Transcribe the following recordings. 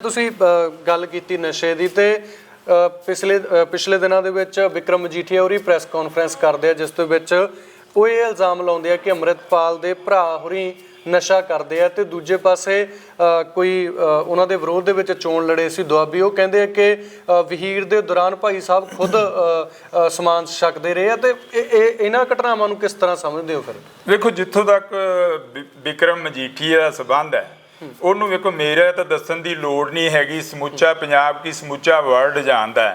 ਤੁਸੀਂ ਗੱਲ ਕੀਤੀ ਨਸ਼ੇ ਦੀ ਤੇ ਪਿਛਲੇ ਪਿਛਲੇ ਦਿਨਾਂ ਦੇ ਵਿੱਚ ਵਿਕਰਮ ਮਜੀਠੀਆ ਹੋਰੀ ਪ੍ਰੈਸ ਕਾਨਫਰੰਸ ਕਰਦੇ ਆ, ਜਿਸ ਦੇ ਵਿੱਚ ਉਹ ਇਹ ਇਲਜ਼ਾਮ ਲਾਉਂਦੇ ਆ ਕਿ ਅੰਮ੍ਰਿਤਪਾਲ ਦੇ ਭਰਾ ਹੋਰੀ ਨਸ਼ਾ ਕਰਦੇ ਆ ਤੇ ਦੂਜੇ ਪਾਸੇ ਕੋਈ ਉਹਨਾਂ ਦੇ ਵਿਰੋਧ ਦੇ ਵਿੱਚ ਚੋਣ ਲੜੇ ਸੀ ਦੁਆਬੀ, ਉਹ ਕਹਿੰਦੇ ਆ ਕਿ ਵਹੀਰ ਦੇ ਦੌਰਾਨ ਭਾਈ ਸਾਹਿਬ ਖੁਦ ਸਮਾਨ ਛਕਦੇ ਰਹੇ ਆ ਤੇ ਇਹ, ਇਹ- ਇਹਨਾਂ ਘਟਨਾਵਾਂ ਨੂੰ ਕਿਸ ਤਰ੍ਹਾਂ ਸਮਝਦੇ ਹੋ ਫਿਰ? ਵੇਖੋ ਜਿੱਥੋਂ ਤੱਕ ਵਿ- ਵਿਕਰਮ ਮਜੀਠੀਆ ਦਾ ਸਬੰਧ ਹੈ ਉਹਨੂੰ ਵੇਖੋ ਮੇਰੇ ਤਾਂ ਦੱਸਣ ਦੀ ਲੋੜ ਨਹੀਂ ਹੈਗੀ ਸਮੁੱਚਾ ਪੰਜਾਬ ਕੀ ਸਮੁੱਚਾ ਵਰਲਡ ਜਾਣਦਾ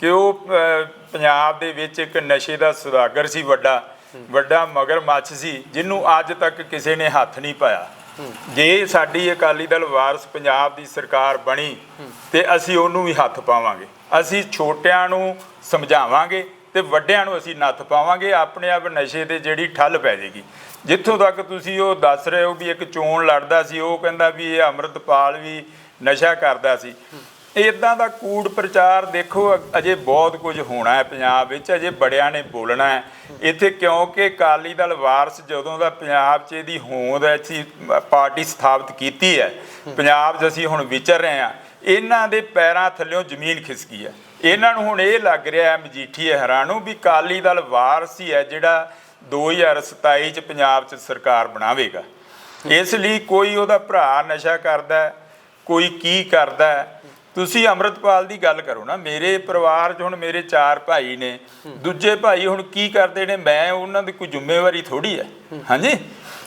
ਕਿ ਉਹ ਪੰਜਾਬ ਦੇ ਵਿੱਚ ਇੱਕ ਨਸ਼ੇ ਦਾ ਸੁਦਾਗਰ ਸੀ ਵੱਡਾ। ਵੱਡਾ ਮਗਰਮੱਛ ਸੀ ਜਿਹਨੂੰ ਅੱਜ ਤੱਕ ਕਿਸੇ ਨੇ ਹੱਥ ਨਹੀਂ ਪਾਇਆ। ਜੇ ਸਾਡੀ ਅਕਾਲੀ ਦਲ ਵਾਰਸ ਪੰਜਾਬ ਦੀ ਸਰਕਾਰ ਬਣੀ ਤੇ ਅਸੀਂ ਉਹਨੂੰ ਵੀ ਹੱਥ ਪਾਵਾਂਗੇ। ਅਸੀਂ ਛੋਟਿਆਂ ਨੂੰ ਸਮਝਾਵਾਂਗੇ ਤੇ ਵੱਡਿਆਂ ਨੂੰ ਅਸੀਂ ਨੱਥ ਪਾਵਾਂਗੇ, ਆਪਣੇ ਆਪ ਨਸ਼ੇ ਤੇ ਜਿਹੜੀ ਠੱਲ ਪੈ ਜਾਏਗੀ ਜਿੱਥੋਂ ਤੱਕ ਤੁਸੀਂ ਉਹ ਦੱਸ ਰਹੇ ਹੋ ਵੀ ਇੱਕ ਚੋਣ ਲੜਦਾ ਸੀ, ਉਹ ਕਹਿੰਦਾ ਵੀ ਇਹ ਅੰਮ੍ਰਿਤਪਾਲ ਵੀ ਨਸ਼ਾ ਕਰਦਾ ਸੀ। ਇਦਾਂ ਦਾ ਕੂੜ ਪ੍ਰਚਾਰ ਦੇਖੋ, ਅਜੇ ਬਹੁਤ ਕੁਝ ਹੋਣਾ ਹੈ ਪੰਜਾਬ ਵਿੱਚ, ਅਜੇ ਬੜਿਆਂ ਨੇ ਬੋਲਣਾ ਹੈ। ਇੱਥੇ ਕਿਉਂਕਿ ਅਕਾਲੀ ਦਲ ਵਾਰਸ ਜਦੋਂ ਦਾ ਪੰਜਾਬ 'ਚ ਇਹਦੀ ਹੋਂਦ ਹੈ ਅਸੀਂ ਪਾਰਟੀ ਸਥਾਪਿਤ ਕੀਤੀ ਹੈ। ਪੰਜਾਬ 'ਚ ਅਸੀਂ ਹੁਣ ਵਿਚਰ ਰਹੇ ਹਾਂ। ਇਹਨਾਂ ਦੇ ਪੈਰਾਂ ਥੱਲਿਓਂ ਜ਼ਮੀਨ ਖਿਸਕੀ ਹੈ। ਇਹਨਾਂ ਨੂੰ ਹੁਣ ਇਹ ਲੱਗ ਰਿਹਾ ਹੈ ਮਜੀਠੀਏ ਹਰਾਂ ਨੂੰ ਵੀ ਅਕਾਲੀ ਦਲ ਵਾਰਸ ਹੀ ਹੈ ਜਿਹੜਾ 2027 ਚ ਪੰਜਾਬ ਚ ਸਰਕਾਰ ਬਣਾਵੇਗਾ। ਇਸ ਲਈ ਕੋਈ ਉਹਦਾ ਭਰਾ ਨਸ਼ਾ ਕਰਦਾ ਕੋਈ ਕੀ ਕਰਦਾ ਤੁਸੀਂ ਅੰਮ੍ਰਿਤਪਾਲ ਦੀ ਗੱਲ ਕਰੋ ਨਾ, ਮੇਰੇ ਪਰਿਵਾਰ 'ਚ ਹੁਣ ਮੇਰੇ ਚਾਰ ਭਾਈ ਨੇ, ਦੂਜੇ ਭਾਈ ਹੁਣ ਕੀ ਕਰਦੇ ਨੇ, ਮੈਂ ਉਹਨਾਂ ਦੀ ਕੋਈ ਜ਼ਿੰਮੇਵਾਰੀ ਥੋੜੀ ਹੈ। ਹਾਂਜੀ?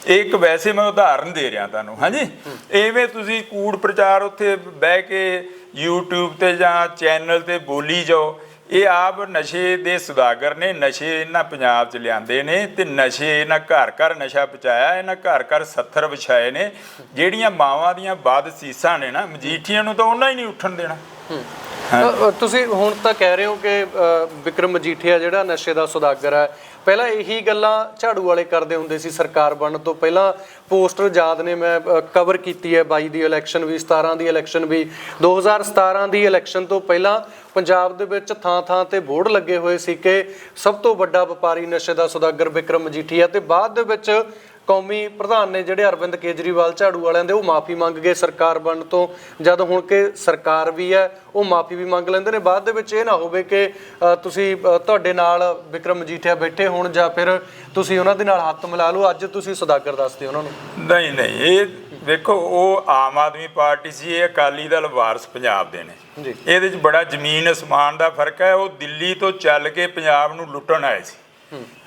ਇਹ ਇੱਕ ਵੈਸੇ ਮੈਂ ਉਦਾਹਰਨ ਦੇ ਰਿਹਾ ਤੁਹਾਨੂੰ, ਹਾਂਜੀ? ਐਵੇਂ ਤੁਸੀਂ ਕੂੜ ਪ੍ਰਚਾਰ ਉੱਥੇ ਬਹਿ ਕੇ YouTube ਤੇ ਜਾਂ ਚੈਨਲ ਤੇ ਬੋਲੀ ਜਾਓ ਇਹ ਆਪ ਨਸ਼ੇ ਦੇ ਸੁਦਾਗਰ ਨੇ, ਨਸ਼ੇ ਇਹਨਾਂ ਪੰਜਾਬ 'ਚ ਲਿਆਂਦੇ ਨੇ ਤੇ ਨਸ਼ੇ ਇਹਨਾਂ ਘਰ ਘਰ ਨਸ਼ਾ ਪਹੁੰਚਾਇਆ, ਇਹਨਾਂ ਘਰ ਘਰ ਸੱਥਰ ਵਿਛਾਏ ਨੇ, ਜਿਹੜੀਆਂ ਮਾਵਾਂ ਦੀਆਂ ਬਾਦ ਸੀਸਾਂ ਨੇ ਨਾ, ਮਜੀਠੀਆਂ ਨੂੰ ਤਾਂ ਉਹਨਾਂ ਹੀ ਨਹੀਂ ਉੱਠਣ ਦੇਣਾ। ਅ, ਤੁਸੀਂ ਹੁਣ ਤਾਂ ਕਹਿ ਰਹੇ ਹੋ ਕਿ ਅ, ਵਿਕਰਮ ਮਜੀਠੀਆ ਜਿਹੜਾ ਨਸ਼ੇ ਦਾ ਸੌਦਾਗਰ ਹੈ ਪਹਿਲਾਂ ਇਹੀ ਗੱਲਾਂ ਝਾੜੂ ਵਾਲੇ ਕਰਦੇ ਹੁੰਦੇ ਸੀ ਸਰਕਾਰ ਬਣਨ ਤੋਂ ਪਹਿਲਾਂ। ਪੋਸਟਰ ਯਾਦ ਨੇ ਮੈਂ ਕਵਰ ਕੀਤੀ ਹੈ 22 ਦੀ ਇਲੈਕਸ਼ਨ ਵੀ 17 ਦੀ ਇਲੈਕਸ਼ਨ ਵੀ। 2017 ਦੀ ਇਲੈਕਸ਼ਨ ਤੋਂ ਪਹਿਲਾਂ ਪੰਜਾਬ ਦੇ ਵਿੱਚ ਥਾਂ-ਥਾਂ ਤੇ ਬੋਰਡ ਲੱਗੇ ਹੋਏ ਸੀ ਕਿ ਸਭ ਤੋਂ ਵੱਡਾ ਵਪਾਰੀ ਨਸ਼ੇ ਦਾ ਸੌਦਾਗਰ ਵਿਕਰਮ ਮਜੀਠੀਆ ਤੇ ਬਾਅਦ ਦੇ ਵਿੱਚ ਕੌਮੀ ਪ੍ਰਧਾਨ ਨੇ ਜਿਹੜੇ ਅਰਵਿੰਦ ਕੇਜਰੀਵਾਲ ਝਾੜੂ ਵਾਲਿਆਂ ਦੇ ਉਹ ਮਾਫੀ ਮੰਗ ਗਏ ਸਰਕਾਰ ਬਣਨ ਤੋਂ ਜਦ ਹੁਣ ਕਿ ਸਰਕਾਰ ਵੀ ਹੈ ਉਹ ਮਾਫੀ ਵੀ ਮੰਗ ਲੈਂਦੇ ਨੇ। ਬਾਅਦ ਦੇ ਵਿੱਚ ਇਹ ਨਾ ਹੋਵੇ ਕਿ ਤੁਸੀਂ ਤੁਹਾਡੇ ਨਾਲ ਵਿਕਰਮ ਮਜੀਠੀਆ ਬੈਠੇ ਹੋਣ ਜਾਂ ਫਿਰ ਤੁਸੀਂ ਉਹਨਾਂ ਦੇ ਨਾਲ ਹੱਥ ਮਿਲਾ ਲਓ ਅੱਜ ਤੁਸੀਂ ਸੁਦਾਗਰ ਦੱਸਦੇ ਉਹਨਾਂ ਨੂੰ। ਨਹੀਂ ਨਹੀਂ ਇਹ ਵੇਖੋ ਉਹ ਆਮ ਆਦਮੀ ਪਾਰਟੀ ਸੀ ਇਹ ਅਕਾਲੀ ਦਲ ਵਾਰਸ ਪੰਜਾਬ ਦੇ ਨੇ। ਜੀ। ਇਹਦੇ 'ਚ ਬੜਾ ਜ਼ਮੀਨ ਅਸਮਾਨ ਦਾ ਫ਼ਰਕ ਹੈ ਉਹ ਦਿੱਲੀ ਤੋਂ ਚੱਲ ਕੇ ਪੰਜਾਬ ਨੂੰ ਲੁੱਟਣ ਆਏ ਸੀ।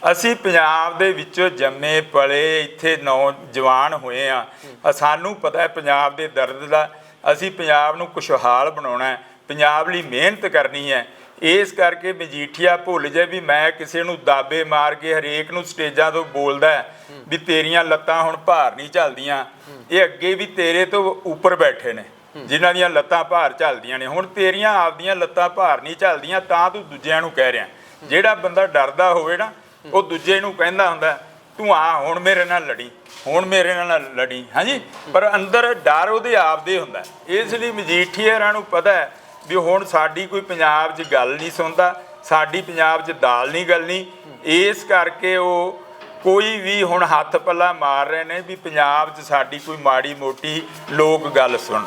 ਅਸੀਂ ਪੰਜਾਬ ਦੇ ਵਿੱਚੋਂ ਜੰਮੇ ਪਲੇ ਇੱਥੇ ਨੌਜਵਾਨ ਹੋਏ ਆ ਸਾਨੂੰ ਪਤਾ ਹੈ ਪੰਜਾਬ ਦੇ ਦਰਦ ਦਾ। ਅਸੀਂ ਪੰਜਾਬ ਨੂੰ ਖੁਸ਼ਹਾਲ ਬਣਾਉਣਾ ਹੈ। ਪੰਜਾਬ ਲਈ ਮਿਹਨਤ ਕਰਨੀ ਹੈ। ਇਸ ਕਰਕੇ ਮਜੀਠੀਆ ਭੁੱਲ ਜਾਏ ਵੀ ਮੈਂ ਕਿਸੇ ਨੂੰ ਦਾਬੇ ਮਾਰ ਕੇ ਹਰੇਕ ਨੂੰ ਸਟੇਜਾਂ ਤੋਂ ਬੋਲਦਾ ਵੀ ਤੇਰੀਆਂ ਲੱਤਾਂ ਹੁਣ ਭਾਰ ਨਹੀਂ ਚੱਲਦੀਆਂ। ਇਹ ਅੱਗੇ ਵੀ ਤੇਰੇ ਤੋਂ ਉੱਪਰ ਬੈਠੇ ਨੇ, ਜਿਨ੍ਹਾਂ ਦੀਆਂ ਲੱਤਾਂ ਭਾਰ ਚੱਲਦੀਆਂ ਨੇ। ਹੁਣ ਤੇਰੀਆਂ ਆਪਦੀਆਂ ਲੱਤਾਂ ਭਾਰ ਨਹੀਂ ਚੱਲਦੀਆਂ, ਤਾਂ ਤੂੰ ਦੂਜਿਆਂ ਨੂੰ ਕਹਿ ਰਿਹਾ। ਜਿਹੜਾ ਬੰਦਾ ਡਰਦਾ ਹੋਵੇ ਨਾ ਉਹ ਦੂਜੇ ਨੂੰ ਕਹਿੰਦਾ ਹੁੰਦਾ ਤੂੰ ਆ ਹੁਣ ਮੇਰੇ ਨਾਲ ਲੜੀ ਹੁਣ ਮੇਰੇ ਨਾਲ ਲੜੀ। ਹਾਂਜੀ? ਪਰ ਅੰਦਰ ਡਰ ਉਹਦੇ ਆਪ ਦੇ ਹੁੰਦਾ। ਇਸ ਲਈ ਮਜੀਠੀਅਰਾਂ ਨੂੰ ਪਤਾ ਹੈ ਵੀ ਹੁਣ ਸਾਡੀ ਕੋਈ ਪੰਜਾਬ 'ਚ ਗੱਲ ਨਹੀਂ ਸੁਣਦਾ ਸਾਡੀ ਪੰਜਾਬ 'ਚ ਦਾਲ ਨਹੀਂ ਗਲਣੀ। ਇਸ ਕਰਕੇ ਉਹ ਕੋਈ ਵੀ ਹੁਣ ਹੱਥ ਪੱਲਾ ਮਾਰ ਰਹੇ ਨੇ ਵੀ ਪੰਜਾਬ 'ਚ ਸਾਡੀ ਕੋਈ ਮਾੜੀ ਮੋਟੀ ਲੋਕ ਗੱਲ ਸੁਣਨ